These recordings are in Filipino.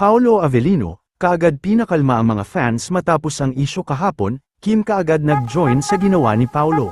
Paolo Avellino, kaagad pinakalma ang mga fans matapos ang isyo kahapon, Kim kaagad nag-join sa ginawa ni Paolo.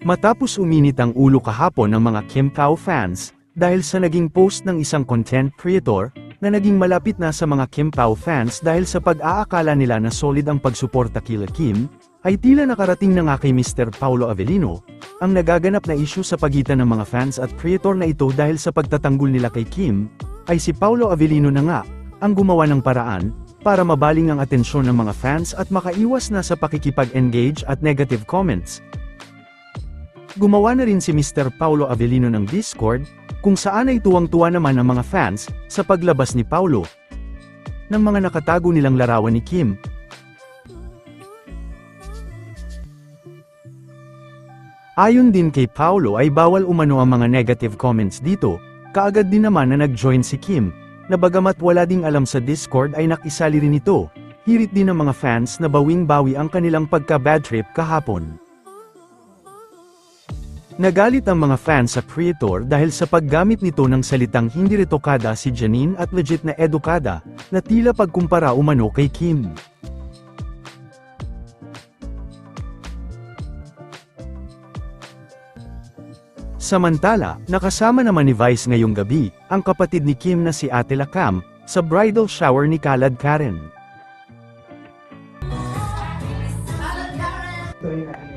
Matapos uminit ang ulo kahapon ng mga Kim Kao fans, dahil sa naging post ng isang content creator, na naging malapit na sa mga Kim Pao fans dahil sa pag-aakala nila na solid ang pagsuporta kila Kim, ay tila nakarating na nga kay Mr. Paulo Avellino, ang nagaganap na issue sa pagitan ng mga fans at creator na ito dahil sa pagtatanggol nila kay Kim, ay si Paulo Avellino na nga, ang gumawa ng paraan, para mabaling ang atensyon ng mga fans at makaiwas na sa pakikipag-engage at negative comments. Gumawa na rin si Mr. Paulo Avellino ng Discord, kung saan ay tuwang-tuwa naman ang mga fans, sa paglabas ni Paulo, ng mga nakatago nilang larawan ni Kim. Ayon din kay Paulo ay bawal umano ang mga negative comments dito, kaagad din naman na nag-join si Kim, na bagamat wala ding alam sa Discord ay nakisali rin ito, hirit din ng mga fans na bawing-bawi ang kanilang pagka-bad trip kahapon. Nagalit ang mga fans sa creator dahil sa paggamit nito ng salitang hindi retokada si Janine at legit na edukada, na tila pagkumpara umano kay Kim. Samantala, nakasama naman ni Vice ngayong gabi, ang kapatid ni Kim na si Ate Lakam, sa bridal shower ni Kalad Karen. ay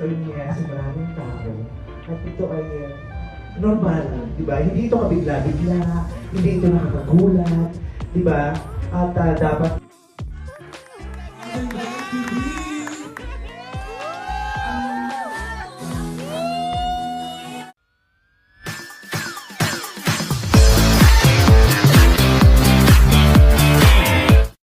ay nangyayari sa maraming tao. At ito ay eh, normal, di ba? Hindi ito kabigla-bigla, hindi ito nakakagulat, di ba? At ah, dapat